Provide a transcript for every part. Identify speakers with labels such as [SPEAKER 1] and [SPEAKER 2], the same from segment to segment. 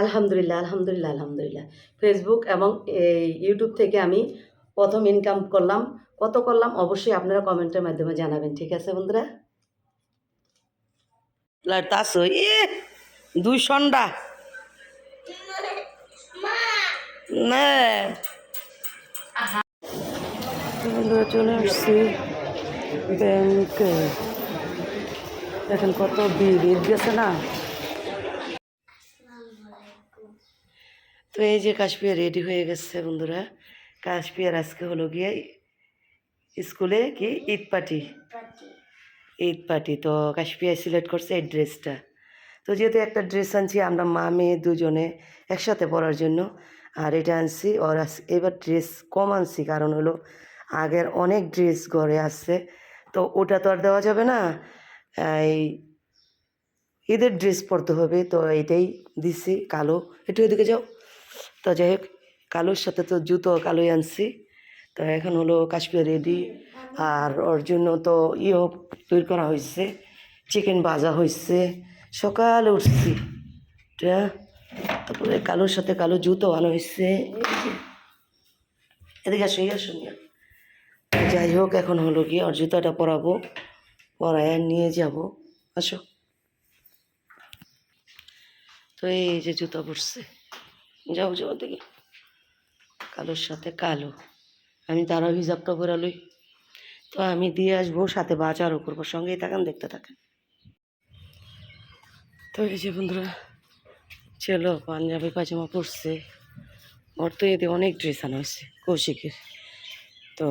[SPEAKER 1] আলহামদুলিল্লাহ আলহামদুলিল্লাহ আলহামদুলিল্লাহ। ফেসবুক এবং এই ইউটিউব থেকে আমি প্রথম ইনকাম করলাম। কত করলাম? অবশ্যই আপনারা কমেন্টের মাধ্যমে জানাবেন ঠিক আছে বন্ধুরা? তাসো এ দুই সন্ডা। না। বন্ধুরা চলে আসছি ব্যাংকে দেখেন কত ভিড় ঈদ গেছে না? তো এই যে কাশ্মীর রেডি হয়ে গেছে বন্ধুরা। কাশ্মীর আজকে হলো গিয়ে স্কুলে কি? ঈদ পার্টি ঈদ পার্টি তো কাশ্মীর সিলেক্ট করছে এই ড্রেসটা তো যেহেতু একটা ড্রেস আনছি, আমরা মা, মেয়ে দুজনে একসাথে পরার জন্য, আর এটা আনছি ওর এবার ড্রেস কম আনছি, কারণ হলো আগের অনেক ড্রেস ঘরে আসছে তো ওটা তো আর দেওয়া যাবে না। এই ঈদের ড্রেস পরতে হবে, তো এটাই দিছি, কালো। একটু এদিকে যাও। তো যাই হোক, কালোর সাথে তো জুতো কালোই আনছি। তো এখন হলো কাশ্মীর রেডি। আর ওর জন্য তো ইয়েও তৈরি করা হয়েছে, চিকেন ভাজা হয়েছে। সকালে উঠছি। তারপরে কালোর সাথে কালো জুতো আনা হয়েছে। এদিকে আসো আসো যাই হোক, এখন হলো কি ওর জুতাটা পরাবো পরায় নিয়ে যাব। আসো। তো এই যে জুতা পরছে। যাও যাও দেখি। কালোর সাথে কালো। আমি তারাও হিসাবটা করে লই। তো আমি দিয়ে আসব, সাথে বাজারও করব। সঙ্গেই থাকেন, দেখতে থাকেন। তো এই যে বন্ধুরা, চলো, পাঞ্জাবি পাজামা পরছে। ওর তো এতে অনেক ড্রেস আনা হয়েছে, কৌশিকের। তো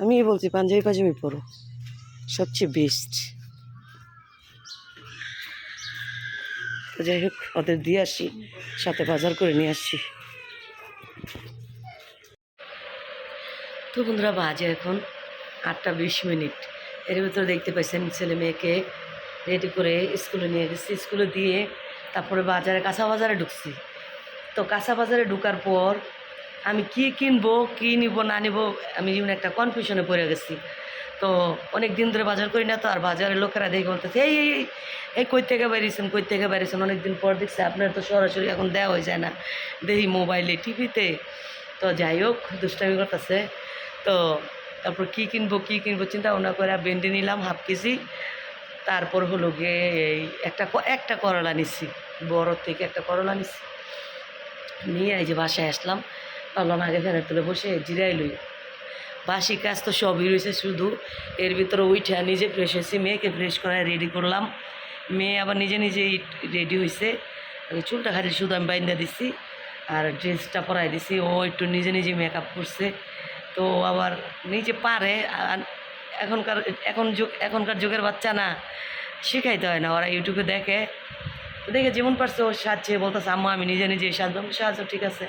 [SPEAKER 1] আমি বলছি, পাঞ্জাবি পাজামি পরো। সবচেয়ে বেস্ট তো যাই হোক, ওদের দিয়ে আসি, সাথে বাজার করে নিয়ে আসছি। তো বন্ধুরা, বাজে এখন আটটা বিশ মিনিট। এর ভিতরে দেখতে পাচ্ছেন ছেলে মেয়েকে রেডি করে স্কুলে নিয়ে গেছি। স্কুলে দিয়ে তারপরে বাজারে, কাঁচা বাজারে ঢুকছি। তো কাঁচা বাজারে ঢুকার পর আমি কি কিনবো, কি নিব, না নিব, আমি যেমন একটা কনফিউশনে পড়ে গেছি। তো অনেক দিন ধরে বাজার করি না তো আর বাজারের লোকেরা দেখে বলতেছে এই এই এই, কই থেকে বেরিয়েছেন কই থেকে বেরিয়েছেন? অনেক দিন পর দেখছে আপনার তো সরাসরি এখন দেওয়া হয়ে যায় না দেখি মোবাইলে টিভিতে। তো যাই হোক দুষ্টামি করতেছে। তো তারপর কি কিনবো কি কিনবো চিন্তা ভাবনা করে ভেন্ডি নিলাম হাফ কেজি। তারপর হলো গিয়ে এই একটা একটা করলা নিচ্ছি বড় থেকে একটা করলা নিচ্ছি নিয়ে এই যে বাসায় আসলাম ভাবলাম আগে ফ্যানের তুলে বসে জিরাই লই। বাসি কাজ তো সবই রয়েছে শুধু। এর ভিতরে উইঠা নিজে ফ্রেশ হয়েছি, মেয়েকে ফ্রেশ করায় রেডি করলাম। মেয়ে আবার নিজে নিজেই রেডি হয়েছে চুলটা খালি শুধু আমি বাইন্দা দিছি আর ড্রেসটা পরাই দিছি। ও একটু নিজে নিজে মেকআপ করছে। তো আবার নিজে পারে এখনকার, এখন যুগ, এখনকার যুগের বাচ্চা না, শেখাইতে হয় না। ওরা ইউটিউবে দেখে। দেখে যেমন পারছে ও সাজছে, বলতেছে, আম্মা, আমি নিজে নিজে সাজলাম সাজো ঠিক আছে।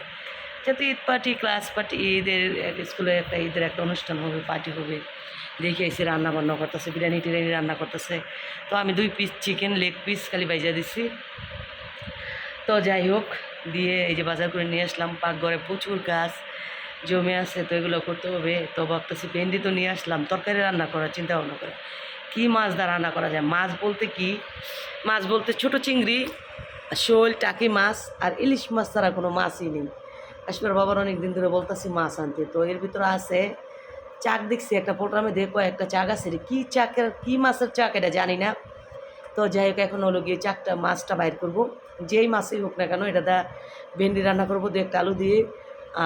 [SPEAKER 1] যেহেতু ঈদ পার্টি, ক্লাস পার্টি, ঈদের স্কুলে একটা ঈদের একটা অনুষ্ঠান হবে, পার্টি হবে। দেখে এসে রান্না বান্না করতেছে, বিরিয়ানি টিরিয়ানি রান্না করতেছে। তো আমি দুই পিস চিকেন লেগ পিস খালি বাইজা দিছি। তো যাই হোক, দিয়ে এই যে বাজার করে নিয়ে আসলাম। পাকঘরে প্রচুর গাছ জমে আছে, তো এগুলো করতে হবে। তো ভাবতেছি ভেন্ডি তো নিয়ে আসলাম, তরকারি রান্না করার চিন্তা ভাবনা করে। কী মাছ দা রান্না করা যায়? মাছ বলতে কি? মাছ বলতে ছোট চিংড়ি, শোল, টাকি মাছ আর ইলিশ মাছ ছাড়া কোনো মাছই নেই। কাশ্মীর বাবার অনেক দিন ধরে বলতেছি মাছ আনতে তো এর ভিতরে আছে, চাক দেখছি, একটা প্রোগ্রামে দেখো, একটা চাক আছে। কী চাকের, কী মাছের চাক এটা জানি না। তো যাই হোক, এখন হলো গিয়ে চাকটা, মাছটা বাইর করব। যেই মাছই হোক না কেন, এটা দা ভেন্ডি রান্না করব দু একটা আলু দিয়ে,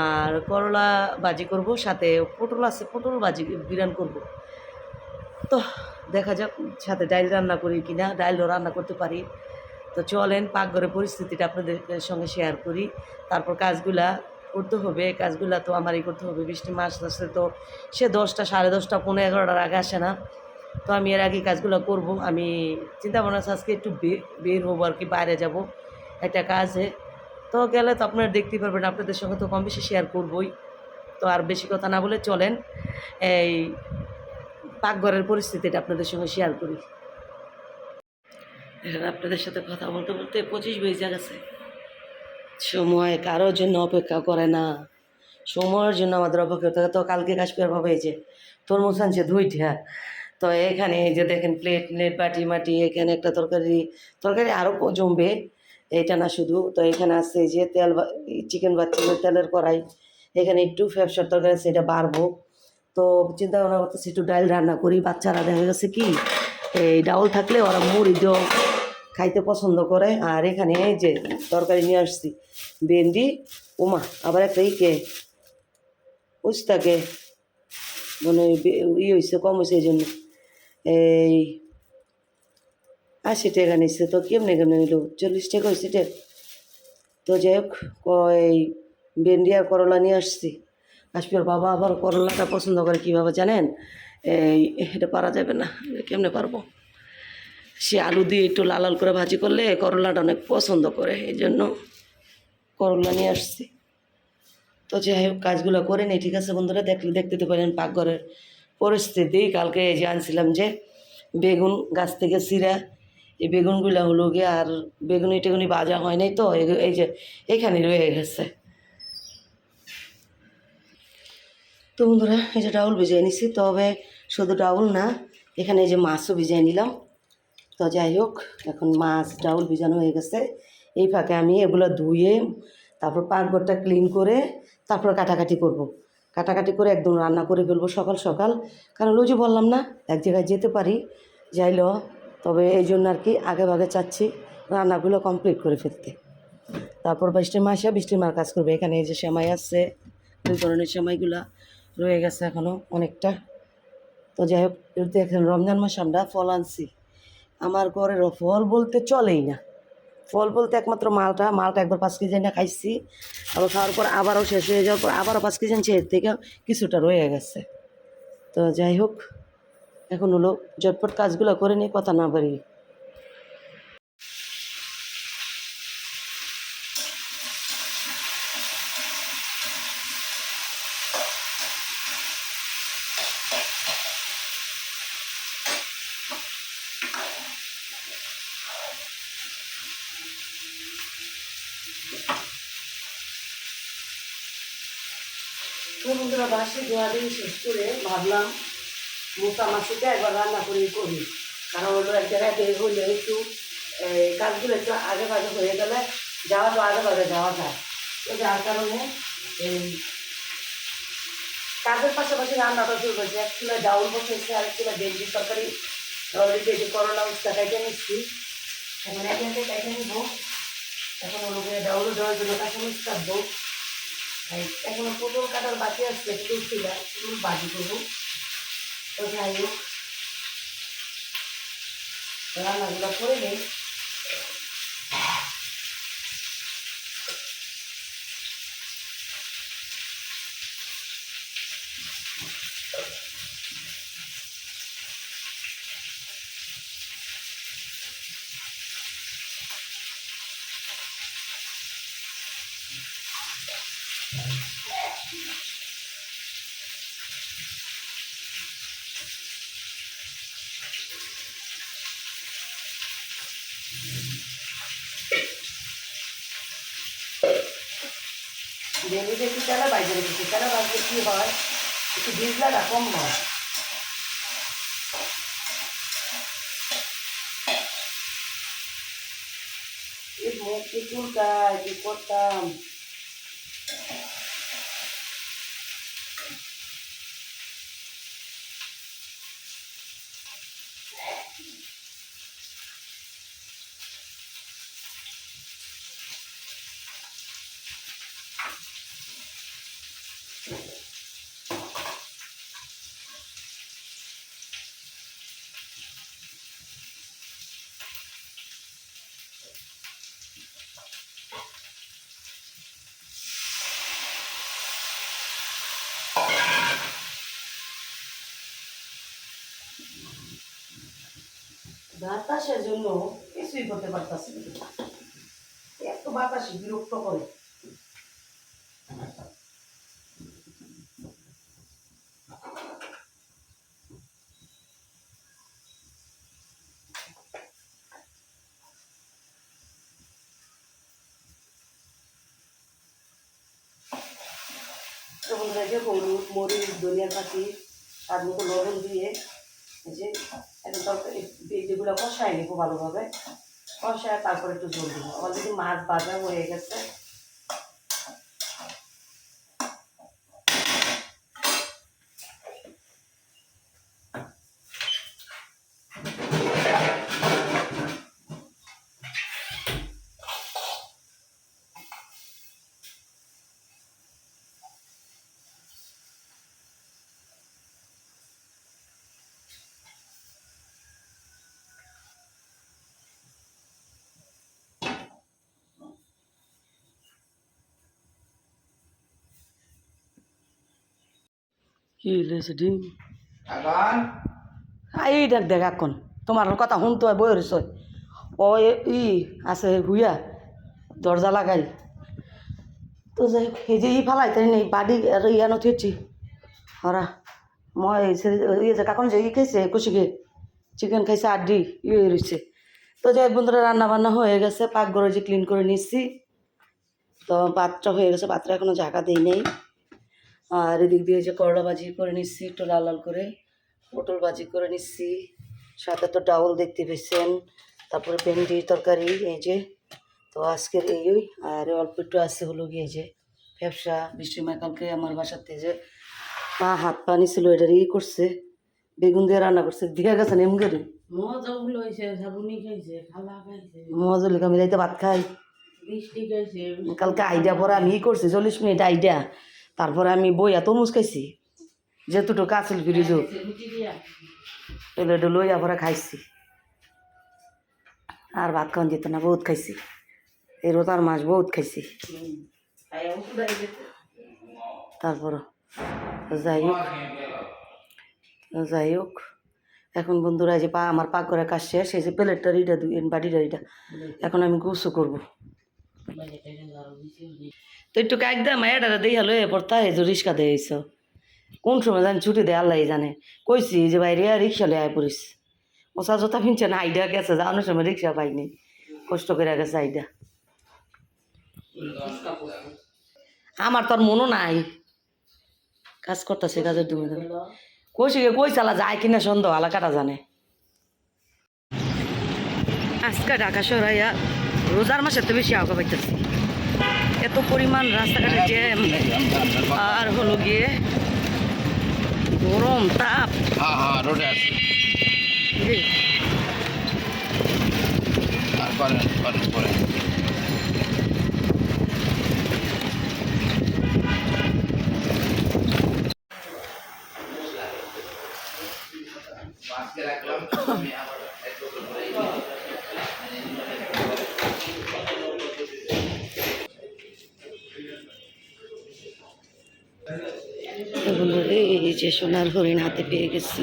[SPEAKER 1] আর করলা ভাজি করব, সাথে পটল আছে, পটল ভাজি বিরান করব। তো দেখা যাক, সাথে ডাইল রান্না করি কি না ডাইলও রান্না করতে পারি। তো চলেন, পাকঘরের পরিস্থিতিটা আপনাদের সঙ্গে শেয়ার করি। তারপর কাজগুলা করতে হবে কাজগুলা তো আমারই করতে হবে। বৃষ্টি মাস আসলে তো সে দশটা, সাড়ে দশটা পনেরো এগারোটার আগে আসে না। তো আমি এর আগে কাজগুলো করব। আমি চিন্তা ভাবনা আছে, আজকে একটু বের হব আর কি, বাইরে যাব একটা কাজে। তো গেলে তো আপনারা দেখতেই পারবেন, আপনাদের সঙ্গে তো কম বেশি শেয়ার করবই। তো আর বেশি কথা না বলে চলেন, এই পাকঘরের পরিস্থিতিটা আপনাদের সঙ্গে শেয়ার করি। এখানে আপনাদের সাথে কথা বলতে বলতে পঁচিশ বেজে গেছে। সময় কারোর জন্য অপেক্ষা করে না। সময়ের জন্য আমাদের অপেক্ষা করতে তো কালকে কাশ্মীর ভাবে এই যে তরমুজ আনছে দুইটা। তো এখানে এই যে দেখেন প্লেট প্লেট বাটি, মাটি, এখানে একটা তরকারি। তরকারি আরও জমবে। এটা না শুধু। তো এখানে আছে যে তেল চিকেন বাচ্চাদের তেলের কড়াই। এখানে একটু ফ্যাপসার তরকারি এটা বাড়বো। তো চিন্তা ভাবনা করতেছি একটু ডাল রান্না করি। বাচ্চারা দেখা গেছে কি, এই ডাউল থাকলে ওরা মুড়ি দিয়েও খাইতে পছন্দ করে। আর এখানে এই যে তরকারি নিয়ে আসছি, ভেন্ডি, উমা, আবার একটা ইকে, উস্তাকে মানে ই হয়েছে কম হয়েছে এই জন্য এই আশি টাকা নিচ্ছে তো কেমনে কেমনে নিল? চল্লিশ টাকা হয়েছে টে তো যাই হোক ওই ভেন্ডি আর করলা নিয়ে আসছি। কাশ্মীর বাবা, আবার করলাটা পছন্দ করে কীভাবে জানেন? এই, এটা পারা যাবে না, কেমনে পারব? সে আলু দিয়ে একটু লাল লাল করে ভাজি করলে করলাটা অনেক পছন্দ করে, এই জন্য করলা নিয়ে আসছি। তো যাই হোক, কাজগুলো করে নিই ঠিক আছে বন্ধুরা? দেখলে দেখতে তো পারেন পাকঘরের পরিস্থিতি। কালকে এই যে আনছিলাম যে বেগুন গাছ থেকে চিরা এই বেগুনগুলো হলো গিয়ে আর বেগুনি টেগুনি বাজা হয় নাই তো, এই- এই যে এখানে রয়ে গেছে। তো বন্ধুরা, এই যে ডাউল ভিজিয়ে নিছি, তবে শুধু ডাউল না, এখানে এই যে মাছও ভিজিয়ে নিলাম। তো যাই হোক, এখন মাছ ডাউল ভিজানো হয়ে গেছে। এই ফাঁকে আমি এগুলো ধুয়ে, তারপর পাকঘরটা ক্লিন করে, তারপর কাটাকাটি করব। কাটাকাটি করে একদম রান্না করে ফেলব সকাল সকাল। কারণ যে বললাম না, এক জায়গায় যেতে পারি যাইলেও তবে এই জন্য আর কি আগে ভাগে চাচ্ছি রান্নাগুলো কমপ্লিট করে ফেলতে। তারপর বৃষ্টির মাসে, বৃষ্টির মার কাজ করবে। এখানে এই যে সেমাই আসছে দুই ধরনের সেমাইগুলা রয়ে গেছে এখনও অনেকটা। তো যাই হোক দেখেন রমজান মাসে, আমরা ফল আনছি। আমার ঘরের ফল বলতে চলেই না। ফল বলতে একমাত্র মালটা মালটা একবার পাঁচ কেজি না খাইছি। আবার খাওয়ার পর আবারও শেষ হয়ে যাওয়ার পর আবারও পাঁচ কেজি আনছি এর থেকে কিছুটা রয়ে গেছে। তো যাই হোক, এখন হলো ঝটপট কাজগুলো করে নিয়ে কথা না বাড়ি তো বন্ধুরা বাসি ধোয়াধুয়ি শেষ করে ভাবলাম মোটা মাছটা একবার রান্না করে করি। কারণ হলো এক জায়গায় বের হলে একটু কাজগুলো একটু আগে ভাগে হয়ে গেলে যাওয়া তো আগে ভাগে যাওয়া যায়। তো যার কারণে কাজের পাশাপাশি রান্নাটা শুরু করেছি। এক কিলো ডাউল বসেছে আর এক কিলো ভেন্ডির তরকারি অলরেডি যে করোনা উস্তা খাইতে নিচ্ছি। এখন একে খাইতে নিব। এখন গিয়ে ডাউল দেওয়ার জন্য কাঁচামরিচ কাটবো। এই এখনও পটল কাটার বাকি আছে, একটু ছিল একটু বাজি করব। তো যাই হোক, রান্নাগুলো করে নেই। ভেন্ডিতে একটু তেলা, বাইরে রেখেছি তেলা, বাইরে কী হয়? একটু ভিজলাটা কম হয়। মুখ কি চুলকায়? কি করতাম? Thank you. বাতাসের জন্য কিছুই করতে পারতাছি এত বাতাসে বিরক্ত করে। তো বন্ধুরা এই হলুদ মরিচ ধনিয়া পাতি আর মতো লবণ দিয়ে যে যেগুলো কষায় নেব ভালোভাবে কষায় তারপরে একটু জল দিব। অলরেডি মাছ ভাজা হয়ে গেছে কি লেছে ডিম এই দেখ দেখ এখন। তোমার কথা শুনতে বই ও এ- ই আছে হুইয়া দরজা লাগাই। তো যাই হোক, এই যে ই ফালাই তাই নেই বাড়ি আর ইয়া নথিয়েছি ওরা মই ইয়ে যে কাকন যে ই খাইছে কুচিকে চিকেন খাইছে আড্ডি ইয়ে রয়েছে তো যাই বন্ধুরা রান্না বান্না হয়ে গেছে পাকঘরে যে ক্লিন করে নিচ্ছি তো পাত্র হয়ে গেছে পাত্র এখনও ঝাঁকা দিই নেই। আর এদিক দিয়ে যে করলা ভাজি করে নিচ্ছি একটু লাল লাল করে। পটল ভাজি করে নিচ্ছি। সাথে তো ডাউল দেখতে পেয়েছেন। তারপরে ভেন্ডির তরকারি এই যে। তো আজকের এই ওই। আর অল্প একটু আছে হলো গিয়ে যে ব্যবসা। বৃষ্টি কালকে আমার বাসাতে যে পা হাত পা নিছিল এটার ই করছে। বেগুন দিয়ে রান্না করছে। দিয়ে গেছে এম করে?
[SPEAKER 2] মজাগুলো হয়েছে সাবুনি খাইছে খালা
[SPEAKER 1] রাইতে ভাত খাই। কালকে আইডিয়া পরে আমি ই করছি চল্লিশ মিনিট আইডিয়া। তারপরে আমি বইয়া তরমুজ খাইছি কাছিল ফ্রিজ
[SPEAKER 2] রুটি দিয়া
[SPEAKER 1] এগুলো লইয়া পরে খাইছি। আর ভাত খাওয়ান যেত না, বহুত খাইছি। এই রোতার মাছ বহুত খাইছি। তারপর যাই হোক যাই হোক। এখন বন্ধুরা যে পা, আমার পাক করে কাজ শেষ যে প্লেটটা রিটা দুই বাটিটা রিটা এখন আমি গুছু করব। তো একটু কাক দে মায়ের দিয়ে হলো এ পড়তা যে রিক্সা দিয়ে কোন সময় জানি ছুটি দেয় আল্লাহ জানে। কইছি যে ভাই বাইরে রিক্সা লিয়ে আয় পড়িস। ওসা জোতা ফিনছে না, আইডিয়া গেছে যাওয়ানোর সময় রিক্সা পাইনি। কষ্ট করে গেছে আইডিয়া। আমার তোর মনও নাই। কাজ করতেছে, কাজের তুমি কইছি গে, কই চালা যায় কিনা সন্দেহ আলা কাটা জানে। আজকে ঢাকা শহরাইয়া রোজার মাসে তো বেশি আগে পাইতেছি। এত পরিমাণ রাস্তাঘাটে জ্যাম আর হলো গিয়ে গরম তাপ। এই,
[SPEAKER 3] আর
[SPEAKER 1] যে সোনার হরিণ হাতে পেয়ে গেছি।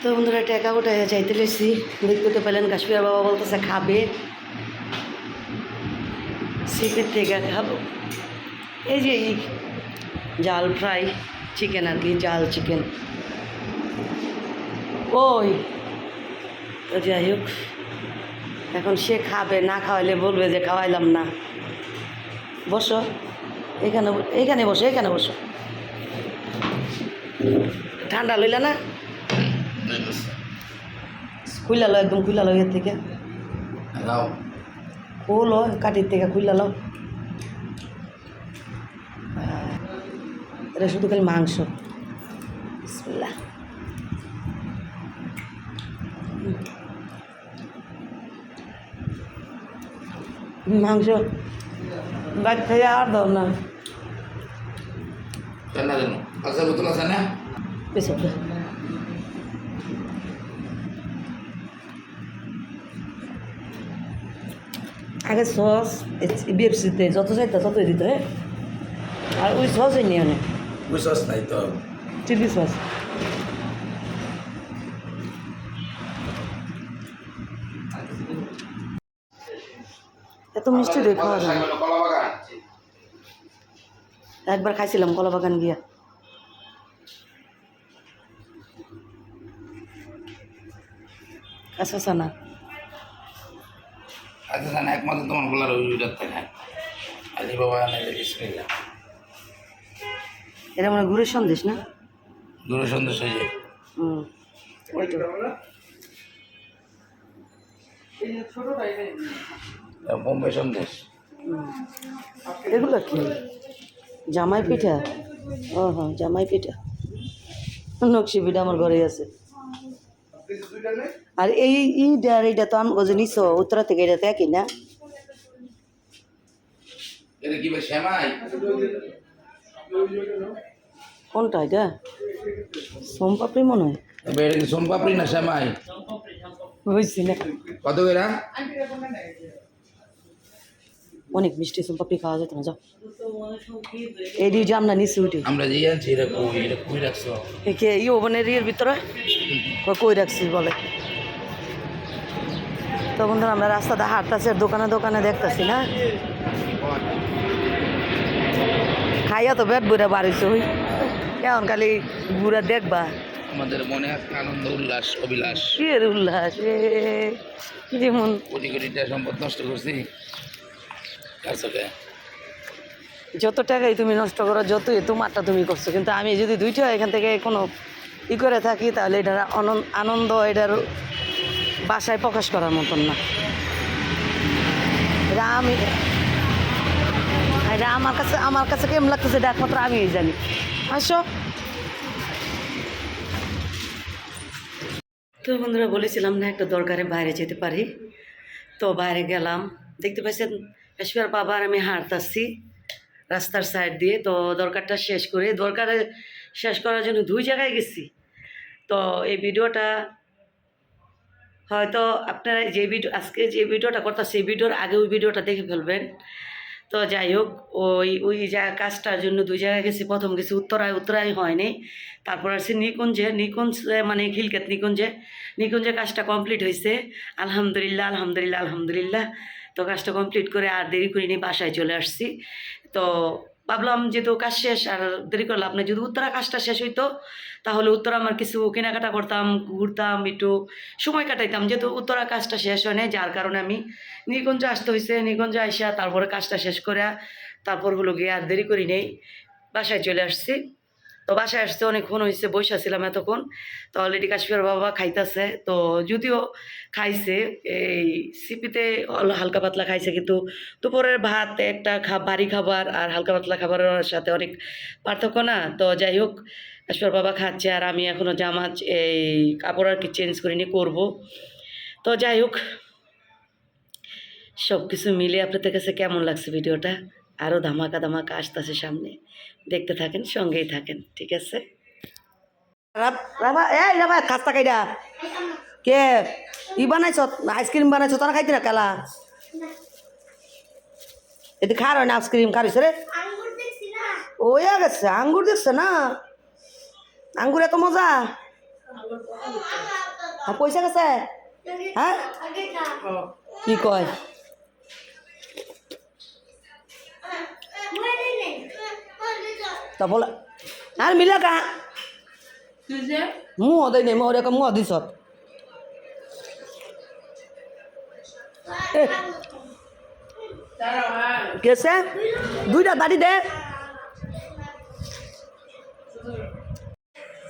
[SPEAKER 1] তো বন্ধুরা টাকা উঠে যাইতে লেছি দেখতে পেলেন কাশ্মীর বাবা বলতেছে, খাবে। সেক্ষেত্রে থেকে খাব। এই যে জাল ফ্রাই চিকেন আর কি, জাল চিকেন। ওই, তো যাই হোক, এখন সে খাবে, না খাওয়াইলে বলবে যে খাওয়াইলাম না। বসো। এখানে এখানে বসো এখানে বসো। ঠান্ডা লইলা না? খুইলা লো একদম খুইলা লো এর থেকে। খোলো কাটির থেকে খুইলা লো এটা শুধু খালি মাংস। বিসমিল্লাহ। মাংস খেয়ে আর দাও না।
[SPEAKER 3] ঠান্ডা দেন আচ্ছা বোতল আছে না?
[SPEAKER 1] আগে সস বিএফসিতে যত চাইতে ততই দিত হ্যাঁ? আর ওই সসই নিয়ে অনেক
[SPEAKER 3] বুঝছস নাই তো।
[SPEAKER 1] Chilli sauce. এত মিষ্টি দিয়ে একবার খাইছিলাম কলা বাগান গিয়া। আচ্ছা সানা
[SPEAKER 3] আচ্ছা জানা একমাত্র তোমার বলার ওইটার থেকে আলি বাবা
[SPEAKER 1] এটা মানে গুড়ের সন্দেশ না?
[SPEAKER 3] দূরে সন্দেশ হয়ে যায়।
[SPEAKER 1] হুম।
[SPEAKER 3] বোম্বে সন্দেশ।
[SPEAKER 1] এগুলো কি? জামাই পিঠা? ও হ্যাঁ জামাই পিঠা। নকশি পিঠা আমার ঘরে আছে। আর এই ইটা আর তো আমি যে নিছো উত্তরা থেকে এটা একই না? কোনটা এটা? সোমপাপড়ি মনে হয়।
[SPEAKER 3] এবার এটা কি সোনপাপড়ি না শ্যামাই
[SPEAKER 1] বুঝছি না।
[SPEAKER 3] কত করে?
[SPEAKER 1] অনেক মিষ্টি সোমপাপড়ি খাওয়া যেত না যাও। এই দিয়ে যে আমরা নিচ্ছি উঠি
[SPEAKER 3] আমরা যে আনছি এটা কই এটা কই রাখছো?
[SPEAKER 1] কে ই ওভেনের ইয়ের ভিতরে? কই কই রাখছি বলে। তো বন্ধুরা আমরা রাস্তাতে হাঁটতেছি আর দোকানে দোকানে দেখতেছি না। খাইয়া তো বেট বুড়া বাড়িছে হই কেমন খালি বুড়া দেখবা।
[SPEAKER 3] আমাদের মনে আজকে আনন্দ উল্লাস অবিলাস
[SPEAKER 1] কি এর উল্লাস এ যেমন
[SPEAKER 3] কোটি কোটি টাকা সম্পদ নষ্ট করছি।
[SPEAKER 1] যত টাকাই তুমি নষ্ট করো যতই তোমারটা তুমি করছ কিন্তু আমি যদি দুইটা এখান থেকে কোনো ই করে থাকি তাহলে এটার আনন্দ আনন্দ এটার বাসায় প্রকাশ করার মতন না। এটা আমি এটা আমার কাছে আমার কাছে কেমন লাগতেছে এটা একমাত্র আমি জানি। আসো। তো বন্ধুরা বলেছিলাম না একটা দরকারে বাইরে যেতে পারি? তো বাইরে গেলাম। দেখতে পাচ্ছেন এসবার বাবা আর আমি হাঁটতাছি রাস্তার সাইড দিয়ে। তো দরকারটা শেষ করে দরকার শেষ করার জন্য দুই জায়গায় গেছি। তো এই ভিডিওটা হয়তো আপনারা যে ভিডিও, আজকে যে ভিডিওটা করতে সেই ভিডিওর আগে ওই ভিডিওটা দেখে ফেলবেন। তো যাই হোক, ওই ওই জায়গা কাজটার জন্য দুই জায়গায় গেছি। প্রথম গেছি উত্তরায় উত্তরায় হয়নি। তারপর আসছি নিকুঞ্জে। নিকুঞ্জে মানে খিলকেত নিকুঞ্জে। নিকুঞ্জে কাজটা কমপ্লিট হয়েছে আলহামদুলিল্লাহ আলহামদুলিল্লাহ আলহামদুলিল্লাহ। তো কাজটা কমপ্লিট করে আর দেরি করিনি, বাসায় চলে আসছি। তো ভাবলাম যেহেতু কাজ শেষ আর দেরি করে করলাম না যদি উত্তরা কাজটা শেষ হইতো, তাহলে উত্তরা আমার কিছু কেনাকাটা করতাম, ঘুরতাম, একটু সময় কাটাইতাম। যেহেতু উত্তরা কাজটা শেষ হয় নাই, যার কারণে আমি নিকুঞ্জ আসতে হয়েছে নিকুঞ্জ আইসা তারপরে কাজটা শেষ করে তারপর হলো গিয়ে আর দেরি করি নেই, বাসায় চলে আসছি। তো বাসায় আসতে অনেকক্ষণ হয়েছে বসে ছিলাম এতক্ষণ। তো অলরেডি কাশ্মীর বাবা খাইতেছে। তো যদিও খাইছে, এই সিপিতে হালকা পাতলা খাইছে, কিন্তু দুপুরের ভাত, একটা খা, ভারী খাবার আর হালকা পাতলা খাবারের সাথে অনেক পার্থক্য না। তো যাই হোক কাশ্মীর বাবা খাচ্ছে আর আমি এখনও জামা এই কাপড় আর কি চেঞ্জ করিনি করব। তো যাই হোক সব কিছু মিলে আপনাদের কাছে কেমন লাগছে ভিডিওটা? আরও ধামাকা ধামাকা আসতেছে সামনে। দেখতে থাকেন সঙ্গেই থাকেন ঠিক আছে? রাবা এই রাবা খাস্তা কাইডা কে? ই বানাইছ আইসক্রিম বানাইছ তোরা খাইতি না কালা? এতে খার হয় না আইসক্রিম খারিস রে।
[SPEAKER 4] আঙ্গুর দেখছি না।
[SPEAKER 1] ওয়া গেছে আঙ্গুর দেখছে না। আঙ্গুর এত মজা। আর পয়সা গেছে? হ্যাঁ? কি কয়? তা বলে আর মিলা কা?
[SPEAKER 2] তুই যে
[SPEAKER 1] মুহ দেই নে মোর এক মুহ দিছ।
[SPEAKER 2] তারা ভাই
[SPEAKER 1] কেসে দুইটা দাড়ি দে।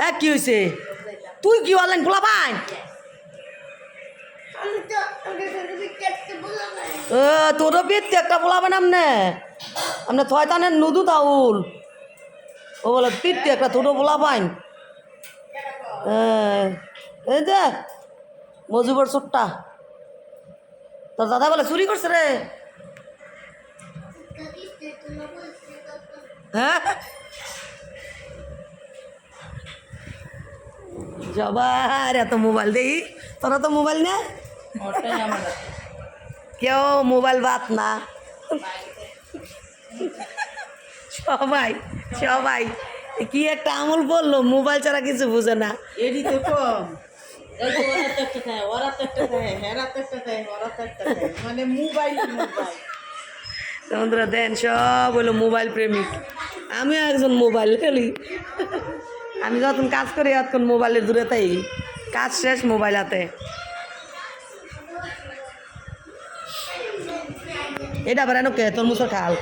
[SPEAKER 1] এ কি হয়েছে তুই কি অনলাইন খোলা পাই?
[SPEAKER 4] আমি তো আমি তো দেখতে বললাম
[SPEAKER 1] এ তোরও একটা বলাবেন আমনে আমনে থয়তানের নদু তাউল ও বলে পিতে একটা তোরও বলা পাইন এই দে মজুবর ছোট্টা তোর দাদা বলে চুরি করছে রে। হ্যাঁ? জবার এত মোবাইল দেই। তোরা তো মোবাইল না কেউ মোবাইল বাত না। সবাই সবাই। কি একটা আমল বলল? মোবাইল ছাড়া কিছু বুঝে না।
[SPEAKER 2] তো কম দেয় মানে
[SPEAKER 1] বন্ধুরা দেন সব হলো মোবাইল প্রেমিক। আমিও একজন মোবাইল খেলি আমি যখন কাজ করি তখন মোবাইলের দূরে তাই। কাজ শেষ মোবাইল হাতে। এটা আবার এনো কে? তোর মুসর খাল।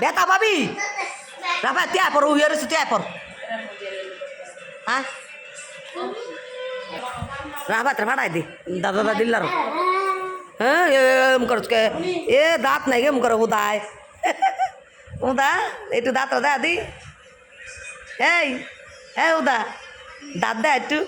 [SPEAKER 1] বেতা পাবি রাফা ত্যায় পর উইয়ার ত্যায় পর হ্যাঁ রাবাতে ফাটাই দি দাদা দাদা দিল্লার হ্যাঁ এম করছ কে এ দাঁত নাই গে মুখর উদায় উদা একটু দাঁত দা দি এই হ্যাঁ উদা দাঁত দা একটু